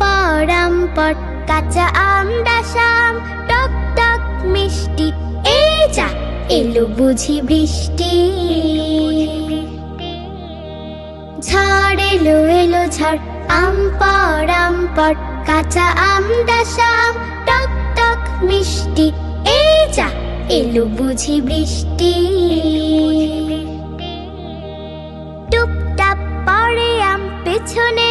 পড়াম পট কাঁচা আম ডাসাম টক টক মিষ্টি। এই যা, এলো বুঝি বৃষ্টি। ঝড় এলো এলো ঝড়, আম পড়াম পট কাঁচা আম ডাসাম টক টক মিষ্টি। এই যা, এলো বুঝি বৃষ্টি। টুপটাপ পড়ে আম পেছনে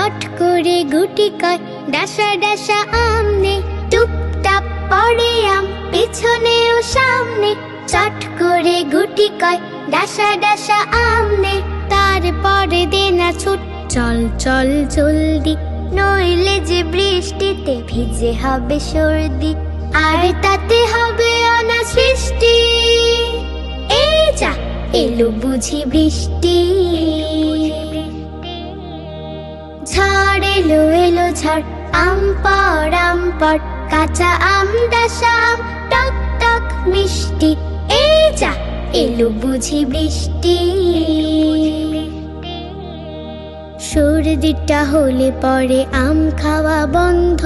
চট করে গুটি কয়, ডাসা ডাসা আমনে, টুপটাপ পড়ে আম পেছনে ও সামনে। চট করে গুটি কয়, ডাসা ডাসা আমনে, তারপরে দেনা ছুট। চল চল জলদি, নইলে যে বৃষ্টিতে ভিজে হবে সর্দি। আর তাতে হবে অনা সৃষ্টি। এই যা, এলো বুঝি বৃষ্টি। ঝড় এলো এলো ঝড়, আম পড় আম পড় কাঁচা আম ডাসাম টক টক মিষ্টি, এই যা এলো বুঝি বৃষ্টি। সর্দিটা হলে পরে আম খাওয়া বন্ধ,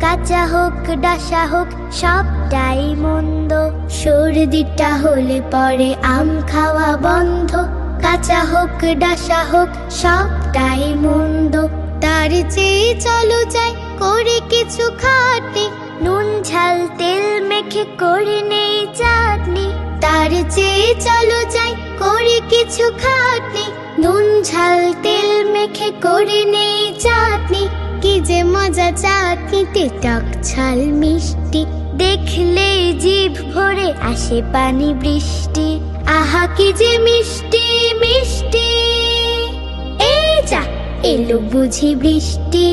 কাঁচা হোক, ডাসা হোক, সবটাই মন্দ। সর্দিটা হলে পরে আম খাওয়া বন্ধ কাঁচা হোক, ডাসা হোক, সবটাই মন্দ। তার চেয়ে চলো যাই করে কিছু খাটে। নুন, ঝাল, তেল মেখে করে নেই চাটনি। তার চেয়ে চলো যাই করে কিছু খাটনি। নুন, ঝাল, তেল মেখে করে নেই চাটনি। কি যে মজা চাটনিতে টক ঝাল মিষ্টি। দেখলে জিভ ভরে আসে পানি বৃষ্টি। আহা, কি যে মিষ্টি মিষ্টি। এই যা, এলো বুঝি বৃষ্টি।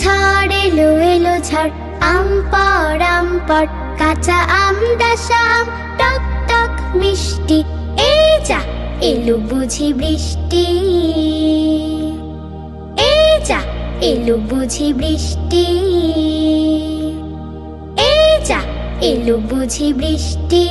ঝড় এলো এলো ঝড়, আম পড় আম পড় কাঁচা আম ডাসাম টক টক মিষ্টি। এই যা, এলো বুঝি বৃষ্টি। এই যা, এলো বুঝি বৃষ্টি। এলো বুঝি বৃষ্টি।